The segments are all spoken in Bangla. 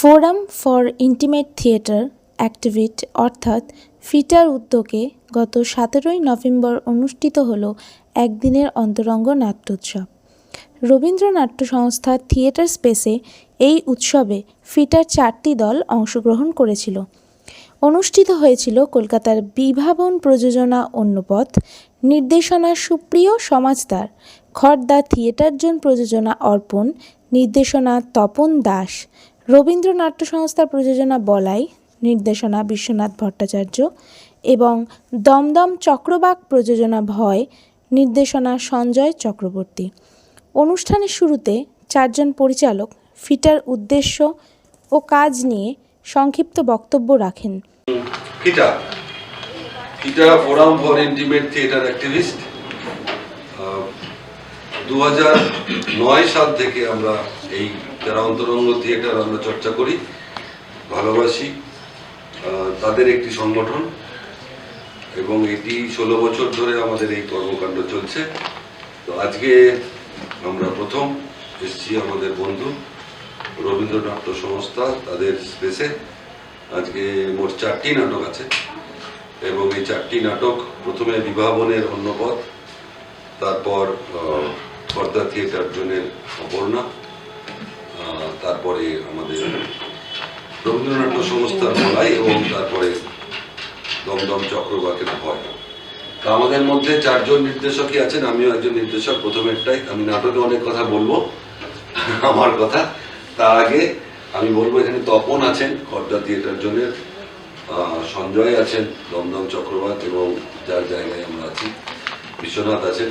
Forum for intimate theatre activist অর্থাৎ ফিটার উদ্যোগে গত সতেরোই নভেম্বর অনুষ্ঠিত হল একদিনের অন্তরঙ্গ নাট্যোৎসব। রবীন্দ্র নাট্য সংস্থা থিয়েটার স্পেসে এই উৎসবে ফিটার চারটি দল অংশগ্রহণ করেছিল। অনুষ্ঠিত হয়েছিল কলকাতার বিভাবন প্রযোজনা অন্যপথ নির্দেশনা সুপ্রিয় সমাজদার, খর্দা থিয়েটার জোন প্রযোজনা অর্পণ, নির্দেশনা তপন দাস রবীন্দ্র নাট্য সংস্থার প্রযোজনা বলাই, নির্দেশনা বিশ্বনাথ ভট্টাচার্য এবং দমদম চক্রবাক প্রযোজনা ভয়, নির্দেশনা সঞ্জয় চক্রবর্তী। অনুষ্ঠানের শুরুতে চারজন পরিচালক ফিটার উদ্দেশ্য ও কাজ নিয়ে সংক্ষিপ্ত বক্তব্য রাখেন। ফিটা ফিটা, forum for intimate theatre activist. দু নয় সাল থেকে আমরা এই যারা অন্তরঙ্গ থিয়েটার আমরা চর্চা করি, ভালোবাসি তাদের একটি সংগঠন এবং এটি ষোলো বছর ধরে আমাদের এই কর্মকাণ্ড চলছে। তো আজকে আমরা প্রথম এসছি আমাদের বন্ধু রবীন্দ্রনাট্য সংস্থা, তাদের স্পেসে। আজকে মোট চারটি নাটক আছে এবং এই চারটি নাটক প্রথমে বিবাহবনের অন্যপথ তারপর পর্দা থিয়েটার জনের অপর্ণা তারপরে আমাদের রবীন্দ্রনাট্য সংস্থার বলাই এবং তারপরে দমদম চক্রবাকের ভয়। তা আমাদের মধ্যে চারজন নির্দেশকই আছেন, আমিও একজন নির্দেশক, প্রথমেরটাই। আমি নাটকে অনেক কথা বলব, আমার কথা। তার আগে আমি বলব, এখানে তপন আছেন, খর্দা থিয়েটার জনের সঞ্জয় আছেন, দমদম চক্রবাক এবং যার জায়গায় আমরা আছি, বিশ্বনাথ আছেন।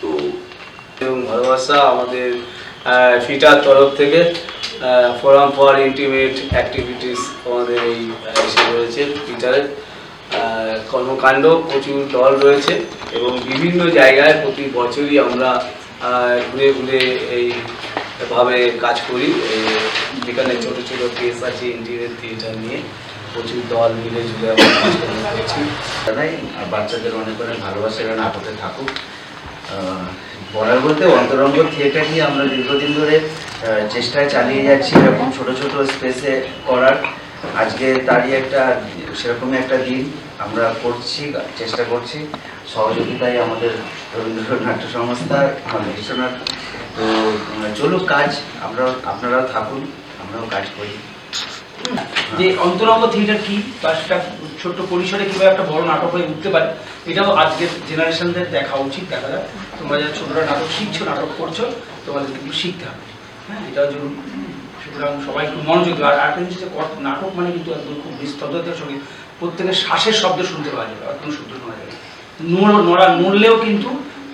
তো এবং ভালোবাসা আমাদের ফিটার তরফ থেকে ফোরাম ফর ইন্টিমেট অ্যাক্টিভিটিস আমাদের এই এসে রয়েছে ফিটারের কর্মকাণ্ড প্রচুর দল রয়েছে এবং বিভিন্ন জায়গায় প্রতি বছরই আমরা ঘুরে ঘুরে এই ভাবে কাজ করি। যেখানে ছোট ছোট কেস আছে ইন্টিরিয়ার থিয়েটার নিয়ে প্রচুর দল মিলে জুড়ে আমরা কাজকর্ম করছি বাচ্চাদের অনেক অনেক ভালোবাসা এবং আপদে থাকুক। বলার বলতে অন্তরঙ্গ থিয়েটার নিয়ে আমরা দীর্ঘদিন ধরে চেষ্টায় চালিয়ে যাচ্ছি এরকম ছোট ছোট স্পেসে করার। আজকে তারই একটা, সেরকমই একটা দিন আমরা করছি, চেষ্টা করছি। সহযোগিতায় আমাদের রবীন্দ্র নাট্য সংস্থা আমাদের বিশ্বনাথ। তো চলুক কাজ আমরা আপনারাও থাকুন, আমরাও কাজ করি। যে অন্তরঙ্গ থিয়েটার কি? বা সেটা ছোট্ট পরিসরে কীভাবে একটা বড় নাটক হয়ে উঠতে পারে, এটাও আজকের জেনারেশনদের দেখা উচিত, দেখা যায় তোমরা যারা ছোটরা নাটক শিখছো, নাটক করছ তোমাদের কিন্তু শিখতে হবে। হ্যাঁ এটাও জরুরি। সুতরাং সবাই একটু মনোযোগ আর আরেকটা জিনিস নাটক মানে কিন্তু একদম খুব নিস্তব্ধতার সঙ্গে প্রত্যেকের শ্বাসের শব্দ শুনতে পাওয়া যাবে একদম শুদ্ধ শোনা যাবে নড়, নড়া, নড়লেও কিন্তু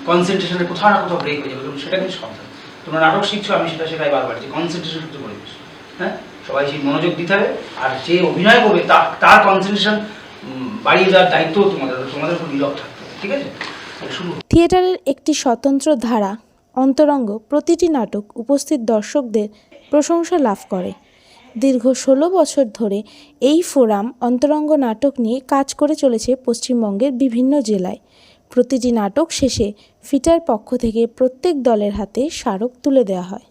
কনসেন্ট্রেশনের কোথাও না কোথাও ব্রেক হয়ে যাবে সেটা কিন্তু সাবধান। তোমরা নাটক শিখছো, আমি সেটা সেটাই বারবার যে কনসেন্ট্রেশন কিন্তু দিচ্ছ হ্যাঁ? সবাই সেই মনোযোগ দিতে হবে, আর যে অভিনয় করবে তার কনসেন্ট্রেশন বাড়িয়ে দেওয়ার দায়িত্ব তোমাদের তোমাদের উপর নীরব থাকতে হবে, ঠিক আছে? থিয়েটারের একটি স্বতন্ত্র ধারা, অন্তরঙ্গ, প্রতিটি নাটক উপস্থিত দর্শকদের প্রশংসা লাভ করে। দীর্ঘ ষোলো বছর ধরে এই ফোরাম অন্তরঙ্গ নাটক নিয়ে কাজ করে চলেছে পশ্চিমবঙ্গের বিভিন্ন জেলায়। প্রতিটি নাটক শেষে ফিটার পক্ষ থেকে প্রত্যেক দলের হাতে স্মারক তুলে দেওয়া হয়।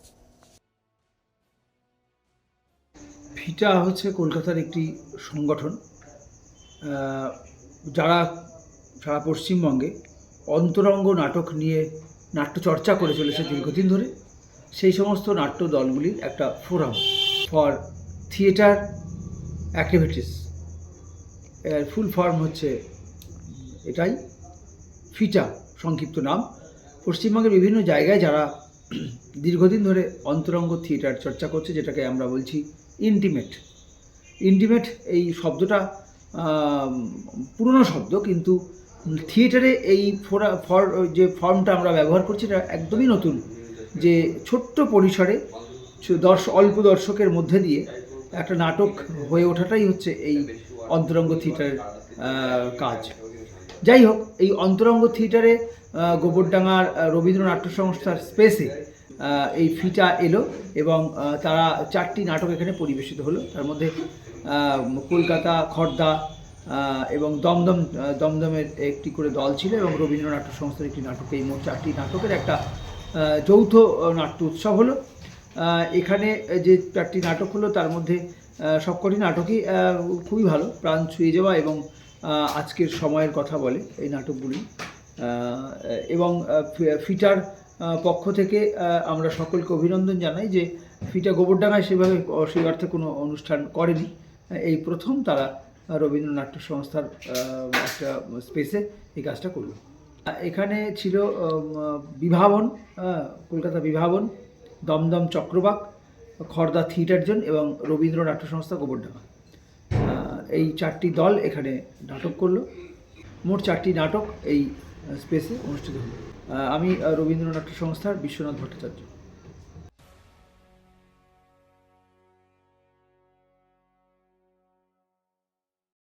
ফিটা হচ্ছে কলকাতার একটি সংগঠন যারা, সারা পশ্চিমবঙ্গে অন্তরঙ্গ নাটক নিয়ে নাট্যচর্চা করে চলেছে দীর্ঘদিন ধরে, সেই সমস্ত নাট্য দলগুলির একটা ফোরাম ফর থিয়েটার অ্যাক্টিভিটিস এর ফুল ফর্ম হচ্ছে এটাই, ফিটা, সংক্ষিপ্ত নাম। পশ্চিমবঙ্গের বিভিন্ন জায়গায় যারা দীর্ঘদিন ধরে অন্তরঙ্গ থিয়েটার চর্চা করছে, যেটাকে আমরা বলছি ইন্টিমেট ইন্টিমেট এই শব্দটা পুরনো শব্দ কিন্তু থিয়েটারে এই ফোরা, ফর, যে ফর্মটা আমরা ব্যবহার করছি এটা একদমই নতুন। যে ছোট্ট পরিসরে দর্শ, অল্প দর্শকের মধ্যে দিয়ে একটা নাটক হয়ে ওঠাটাই হচ্ছে এই অন্তরঙ্গ থিয়েটারের কাজ। যাই হোক, এই অন্তরঙ্গ থিয়েটারে গোবরডাঙ্গার রবীন্দ্র নাট্য সংস্থার স্পেসে এই ফিটা এলো এবং তারা চারটি নাটক এখানে পরিবেশিত হলো। তার মধ্যে কলকাতা, খর্দা এবং দমদম দমদমের একটি করে দল ছিল এবং রবীন্দ্র নাট্য সংস্থার একটি নাটক। এই মোট চারটি নাটকের একটা যৌথ নাট্য উৎসব হলো। এখানে যে চারটি নাটক হলো, তার মধ্যে সবকটি নাটকই খুবই ভালো। প্রাণ ছুঁয়ে যাওয়া এবং আজকের সময়ের কথা বলে এই নাটকগুলি। এবং ফিটার পক্ষ থেকে আমরা সকলকে অভিনন্দন জানাই যে ফিটা গোবরডাঙ্গায় সেভাবে সেই অর্থে কোনো অনুষ্ঠান করেনি। এই প্রথম তারা রবীন্দ্রনাট্য সংস্থার একটা স্পেসে এই কাজটা করল। এখানে ছিল বিভাবন কলকাতা বিভাবন, দমদম চক্রবাক, খর্দা থিয়েটার জোন এবং রবীন্দ্র নাট্য সংস্থা গোবরডাঙ্গা। এই চারটি দল এখানে নাটক করল। মোট চারটি নাটক এই স্পেসে অনুষ্ঠিত হলো আমি রবীন্দ্রনাথ সংস্থার বিশ্বনাথ ভট্টাচার্য।